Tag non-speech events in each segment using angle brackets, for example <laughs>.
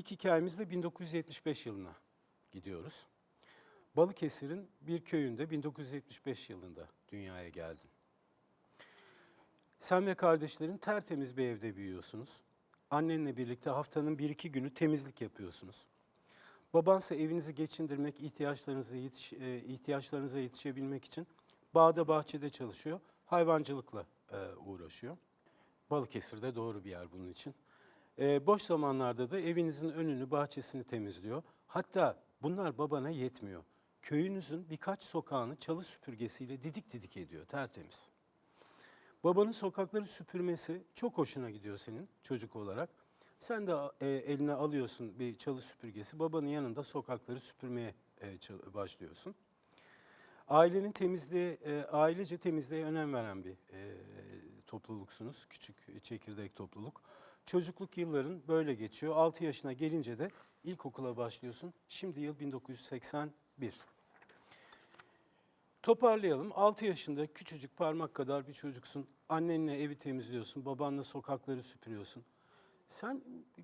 İlk hikayemizde 1975 yılına gidiyoruz. Balıkesir'in bir köyünde 1975 yılında dünyaya geldin. Sen ve kardeşlerin tertemiz bir evde büyüyorsunuz. Annenle birlikte haftanın bir iki günü temizlik yapıyorsunuz. Babansa evinizi geçindirmek, ihtiyaçlarınıza, yetiş, e, ihtiyaçlarınıza yetişebilmek için bağda bahçede çalışıyor, hayvancılıkla e, uğraşıyor. Balıkesir'de doğru bir yer bunun için. E, boş zamanlarda da evinizin önünü, bahçesini temizliyor. Hatta bunlar babana yetmiyor. Köyünüzün birkaç sokağını çalı süpürgesiyle didik didik ediyor, tertemiz. Babanın sokakları süpürmesi çok hoşuna gidiyor senin çocuk olarak. Sen de e, eline alıyorsun bir çalı süpürgesi, babanın yanında sokakları süpürmeye e, başlıyorsun. Ailenin temizliğe, e, ailece temizliğe önem veren bir topluluksunuz. Küçük çekirdek topluluk. Çocukluk yılların böyle geçiyor. 6 yaşına gelince de ilkokula başlıyorsun. Şimdi yıl 1981. Toparlayalım. 6 yaşında küçücük parmak kadar bir çocuksun. Annenle evi temizliyorsun, babanla sokakları süpürüyorsun. Sen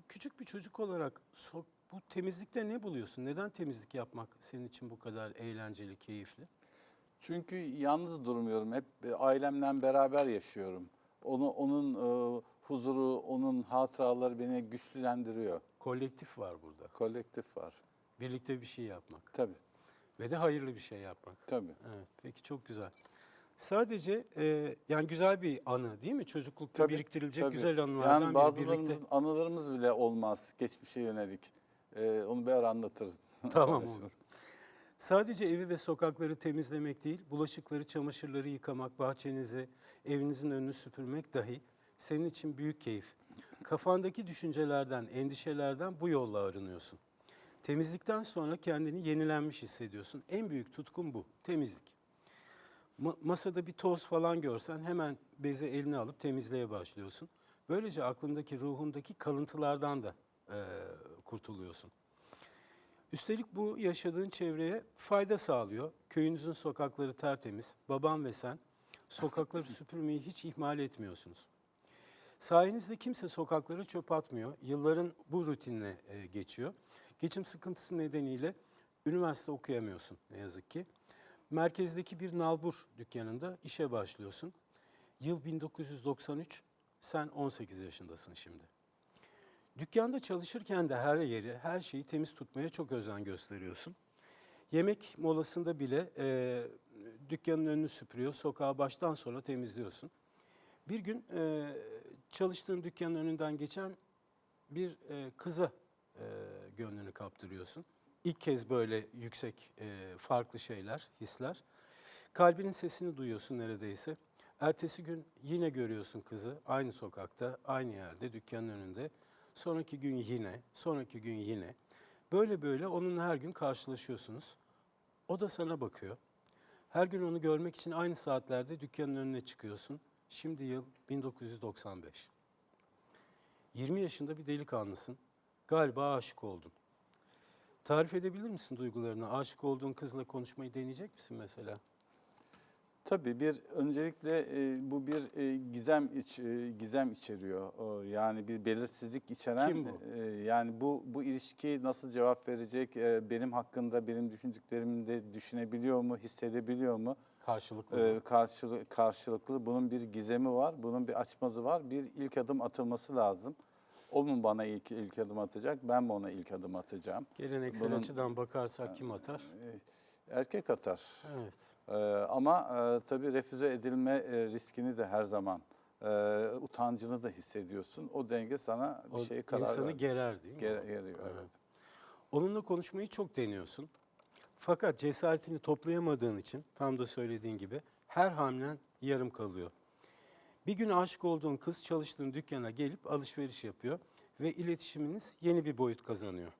küçük bir çocuk olarak so- bu temizlikte ne buluyorsun? Neden temizlik yapmak senin için bu kadar eğlenceli, keyifli? Çünkü yalnız durmuyorum. Hep e, ailemle beraber yaşıyorum. Onu, onun e, huzuru, onun hatıraları beni güçlendiriyor. Kolektif var burada. Kolektif var. Birlikte bir şey yapmak Tabii, ve de hayırlı bir şey yapmak. tabii. Evet, peki çok güzel. Sadece e, yani güzel bir anı değil mi? Çocuklukta Tabii, biriktirilecek tabii. güzel anılardan Yani biri birlikte. anılarımız bile olmaz geçmişe yönelik. E, onu bir ara anlatırız. Tamam <laughs> olur. Sadece evi ve sokakları temizlemek değil, bulaşıkları, çamaşırları yıkamak, bahçenizi, evinizin önünü süpürmek dahi senin için büyük keyif. Kafandaki düşüncelerden, endişelerden bu yolla arınıyorsun. Temizlikten sonra kendini yenilenmiş hissediyorsun. En büyük tutkun bu, temizlik. Ma- masada bir toz falan görsen hemen bezi eline alıp temizliğe başlıyorsun. Böylece aklındaki, ruhundaki kalıntılardan da eee, kurtuluyorsun. Üstelik bu yaşadığın çevreye fayda sağlıyor. Köyünüzün sokakları tertemiz. Baban ve sen sokakları <laughs> süpürmeyi hiç ihmal etmiyorsunuz. Sayenizde kimse sokaklara çöp atmıyor. Yılların bu rutinle e, geçiyor. Geçim sıkıntısı nedeniyle üniversite okuyamıyorsun ne yazık ki. Merkezdeki bir nalbur dükkanında işe başlıyorsun. Yıl 1993, sen 18 yaşındasın şimdi. Dükkanda çalışırken de her yeri, her şeyi temiz tutmaya çok özen gösteriyorsun. Yemek molasında bile e, dükkanın önünü süpürüyor, sokağı baştan sona temizliyorsun. Bir gün e, çalıştığın dükkanın önünden geçen bir e, kıza e, gönlünü kaptırıyorsun. İlk kez böyle yüksek, e, farklı şeyler, hisler. Kalbinin sesini duyuyorsun neredeyse. Ertesi gün yine görüyorsun kızı aynı sokakta, aynı yerde, dükkanın önünde. Sonraki gün yine, sonraki gün yine. Böyle böyle onunla her gün karşılaşıyorsunuz. O da sana bakıyor. Her gün onu görmek için aynı saatlerde dükkanın önüne çıkıyorsun. Şimdi yıl 1995. 20 yaşında bir delikanlısın. Galiba aşık oldun. Tarif edebilir misin duygularını? Aşık olduğun kızla konuşmayı deneyecek misin mesela? Tabii bir öncelikle e, bu bir e, gizem iç e, gizem içeriyor. O, yani bir belirsizlik içeren Kim bu? e, yani bu bu ilişki nasıl cevap verecek? E, benim hakkında benim düşündüklerimi de düşünebiliyor mu, hissedebiliyor mu? Karşılıklı. E, karşılı, karşılıklı bunun bir gizemi var, bunun bir açmazı var. Bir ilk adım atılması lazım. O mu bana ilk ilk adım atacak? Ben mi ona ilk adım atacağım? Geleneksel bunun- açıdan bakarsak kim atar? E, erkek atar. Evet. Ee, ama e, tabii refüze edilme e, riskini de her zaman, e, utancını da hissediyorsun. O denge sana bir O şeye karar insanı ver- gerer değil mi? Ger- geriyor, evet. Evet. Onunla konuşmayı çok deniyorsun. Fakat cesaretini toplayamadığın için tam da söylediğin gibi her hamlen yarım kalıyor. Bir gün aşık olduğun kız çalıştığın dükkana gelip alışveriş yapıyor ve iletişiminiz yeni bir boyut kazanıyor.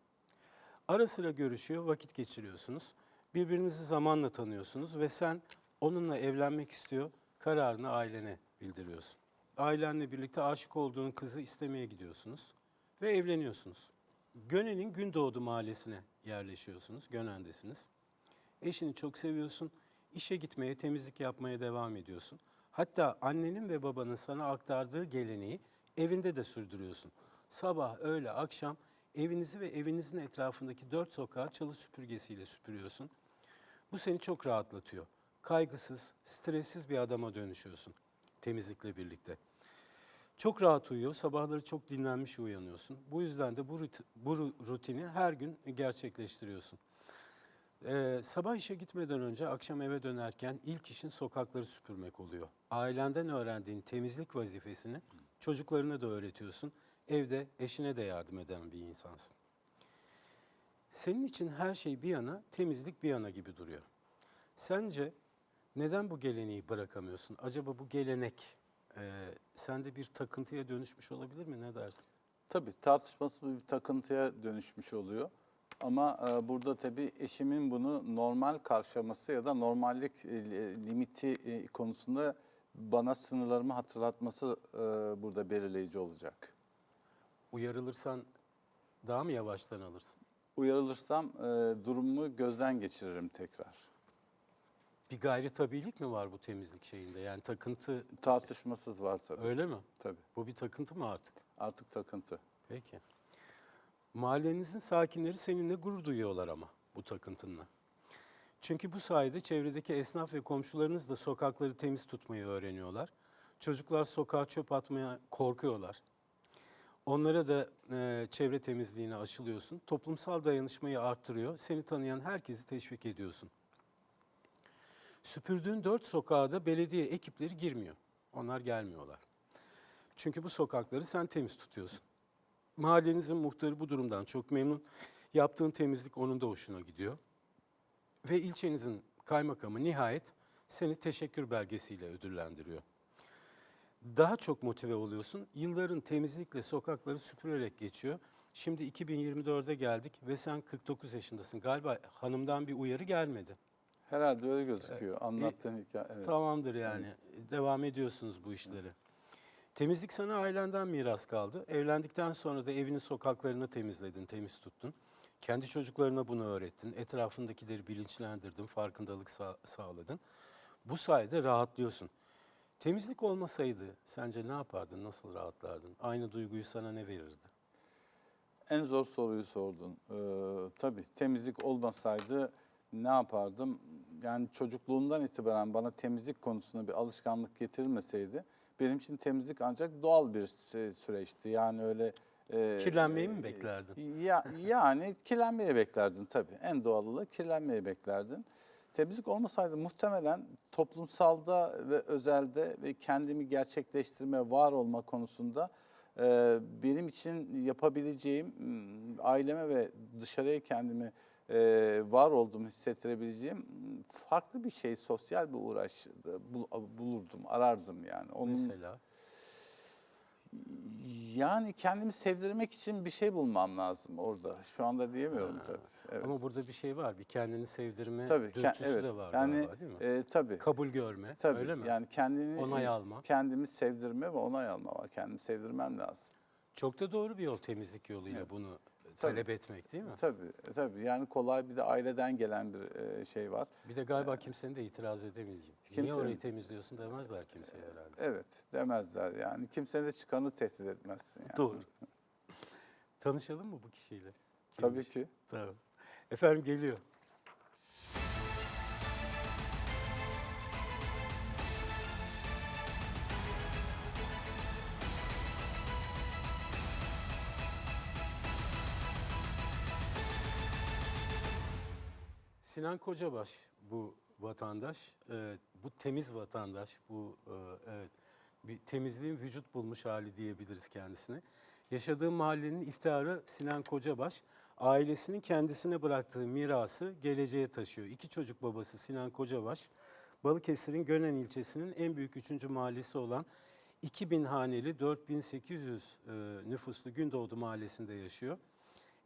Ara sıra görüşüyor, vakit geçiriyorsunuz. Birbirinizi zamanla tanıyorsunuz ve sen onunla evlenmek istiyor, kararını ailene bildiriyorsun. Ailenle birlikte aşık olduğun kızı istemeye gidiyorsunuz ve evleniyorsunuz. Gönen'in Gündoğdu mahallesine yerleşiyorsunuz, Gönen'desiniz. Eşini çok seviyorsun, işe gitmeye, temizlik yapmaya devam ediyorsun. Hatta annenin ve babanın sana aktardığı geleneği evinde de sürdürüyorsun. Sabah, öğle, akşam evinizi ve evinizin etrafındaki dört sokağı çalı süpürgesiyle süpürüyorsun. Bu seni çok rahatlatıyor. Kaygısız, stressiz bir adama dönüşüyorsun temizlikle birlikte. Çok rahat uyuyor, sabahları çok dinlenmiş uyanıyorsun. Bu yüzden de bu, ruti- bu ru- rutini her gün gerçekleştiriyorsun. Ee, sabah işe gitmeden önce akşam eve dönerken ilk işin sokakları süpürmek oluyor. Ailenden öğrendiğin temizlik vazifesini çocuklarına da öğretiyorsun. Evde eşine de yardım eden bir insansın. Senin için her şey bir yana, temizlik bir yana gibi duruyor. Sence neden bu geleneği bırakamıyorsun? Acaba bu gelenek e, sende bir takıntıya dönüşmüş olabilir mi? Ne dersin? Tabii tartışmasız bir takıntıya dönüşmüş oluyor. Ama e, burada tabii eşimin bunu normal karşılaması ya da normallik e, limiti e, konusunda bana sınırlarımı hatırlatması e, burada belirleyici olacak. Uyarılırsan daha mı yavaştan alırsın? Uyarılırsam e, durumumu gözden geçiririm tekrar. Bir gayri tabiilik mi var bu temizlik şeyinde? Yani takıntı Tartışmasız var tabii. öyle mi? Tabii. Bu bir takıntı mı artık? Artık takıntı. Peki. Mahallenizin sakinleri seninle gurur duyuyorlar ama bu takıntınla. Çünkü bu sayede çevredeki esnaf ve komşularınız da sokakları temiz tutmayı öğreniyorlar. Çocuklar sokağa çöp atmaya korkuyorlar. Onlara da e, çevre temizliğine aşılıyorsun. Toplumsal dayanışmayı arttırıyor. Seni tanıyan herkesi teşvik ediyorsun. Süpürdüğün dört sokağa da belediye ekipleri girmiyor. Onlar gelmiyorlar. Çünkü bu sokakları sen temiz tutuyorsun. Mahallenizin muhtarı bu durumdan çok memnun. Yaptığın temizlik onun da hoşuna gidiyor. Ve ilçenizin kaymakamı nihayet seni teşekkür belgesiyle ödüllendiriyor. Daha çok motive oluyorsun. Yılların temizlikle sokakları süpürerek geçiyor. Şimdi 2024'e geldik ve sen 49 yaşındasın. Galiba hanımdan bir uyarı gelmedi. Herhalde öyle gözüküyor. Anlattığın hikaye. Evet. Tamamdır yani. Devam ediyorsunuz bu işleri. Temizlik sana ailenden miras kaldı. Evlendikten sonra da evinin sokaklarını temizledin, temiz tuttun. Kendi çocuklarına bunu öğrettin. Etrafındakileri bilinçlendirdin, farkındalık sağ- sağladın. Bu sayede rahatlıyorsun. Temizlik olmasaydı sence ne yapardın, nasıl rahatlardın? Aynı duyguyu sana ne verirdi? En zor soruyu sordun. Ee, tabii temizlik olmasaydı ne yapardım? Yani çocukluğumdan itibaren bana temizlik konusunda bir alışkanlık getirmeseydi benim için temizlik ancak doğal bir sü- süreçti. Yani öyle e, Kirlenmeyi mi beklerdin? Ya, yani kirlenmeyi beklerdin tabii. En doğalı kirlenmeyi beklerdin. Temizlik olmasaydı muhtemelen toplumsalda ve özelde ve kendimi gerçekleştirme, var olma konusunda e, benim için yapabileceğim, aileme ve dışarıya kendimi e, var olduğumu hissettirebileceğim farklı bir şey, sosyal bir uğraş bul- bulurdum, arardım yani. Onun, Mesela yani kendimi sevdirmek için bir şey bulmam lazım orada. Şu anda diyemiyorum tabii. Evet. ama burada bir şey var. Bir kendini sevdirme Tabii, dürtüsü evet. de var yani, galiba değil mi? E, tabii. Kabul görme, tabii. öyle mi? Yani kendini Onay alma. Kendimi sevdirme ve onay alma var. Kendimi sevdirmem lazım. Çok da doğru bir yol temizlik yoluyla Evet. bunu talep etmek değil mi? Tabii, tabii. Yani kolay bir de aileden gelen bir e, şey var. Bir de galiba kimsenin de itiraz edemeyeceği. Niye Kimse- orayı temizliyorsun demezler kimseye herhalde. Evet, demezler yani. Kimsenin de çıkanı tehdit etmezsin yani. Doğru. Tanışalım mı bu kişiyle? Tabii Kimmiş? ki. Tamam. Efendim geliyor. Sinan Kocabaş bu vatandaş, Ee, bu temiz vatandaş, bu e, evet bir temizliğin vücut bulmuş hali diyebiliriz kendisine. Yaşadığı mahallenin iftiharı Sinan Kocabaş, ailesinin kendisine bıraktığı mirası geleceğe taşıyor. İki çocuk babası Sinan Kocabaş, Balıkesir'in Gönen ilçesinin en büyük üçüncü mahallesi olan 2000 haneli 4800 e, nüfuslu Gündoğdu mahallesinde yaşıyor.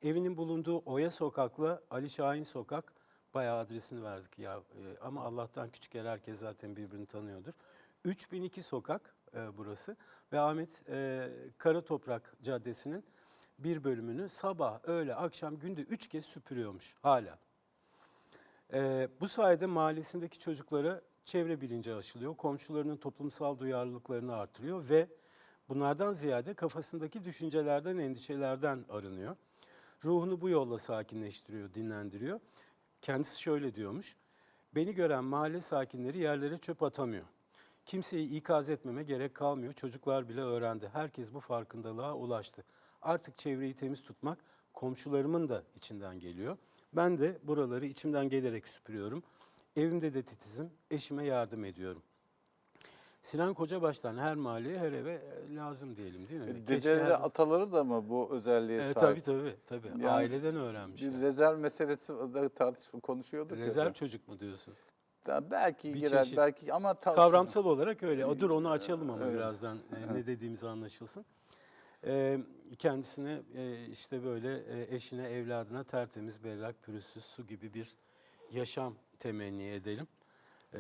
Evinin bulunduğu Oya Sokak'la Ali Şahin Sokak bayağı adresini verdik ya E, ama Allah'tan küçük yer herkes zaten birbirini tanıyordur. 3002 sokak e, burası ve Ahmet e, Karatoprak Caddesi'nin bir bölümünü sabah, öğle, akşam günde üç kez süpürüyormuş hala. E, bu sayede mahallesindeki çocuklara çevre bilinci aşılıyor, komşularının toplumsal duyarlılıklarını artırıyor ve bunlardan ziyade kafasındaki düşüncelerden, endişelerden arınıyor. Ruhunu bu yolla sakinleştiriyor, dinlendiriyor. Kendisi şöyle diyormuş. Beni gören mahalle sakinleri yerlere çöp atamıyor. Kimseyi ikaz etmeme gerek kalmıyor. Çocuklar bile öğrendi. Herkes bu farkındalığa ulaştı. Artık çevreyi temiz tutmak komşularımın da içinden geliyor. Ben de buraları içimden gelerek süpürüyorum. Evimde de titizim, eşime yardım ediyorum. Sinan Kocabaş'tan her mahalleye, her eve e, lazım diyelim değil mi? Keşke Dedeleri, her- ataları da mı bu özelliğe Evet, sahip? tabii tabii. tabii. Yani Aileden öğrenmişler. Bir rezerv meselesi tartışma konuşuyorduk. ya Rezerv da. çocuk mu diyorsun? Da belki Bir girer, çeşit. belki ama Kavramsal olarak öyle. O, dur onu açalım ama Evet. birazdan e, ne dediğimiz anlaşılsın. E, kendisine e, işte böyle e, eşine, evladına tertemiz, berrak, pürüzsüz su gibi bir yaşam temenni edelim. E,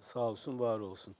sağ olsun, var olsun.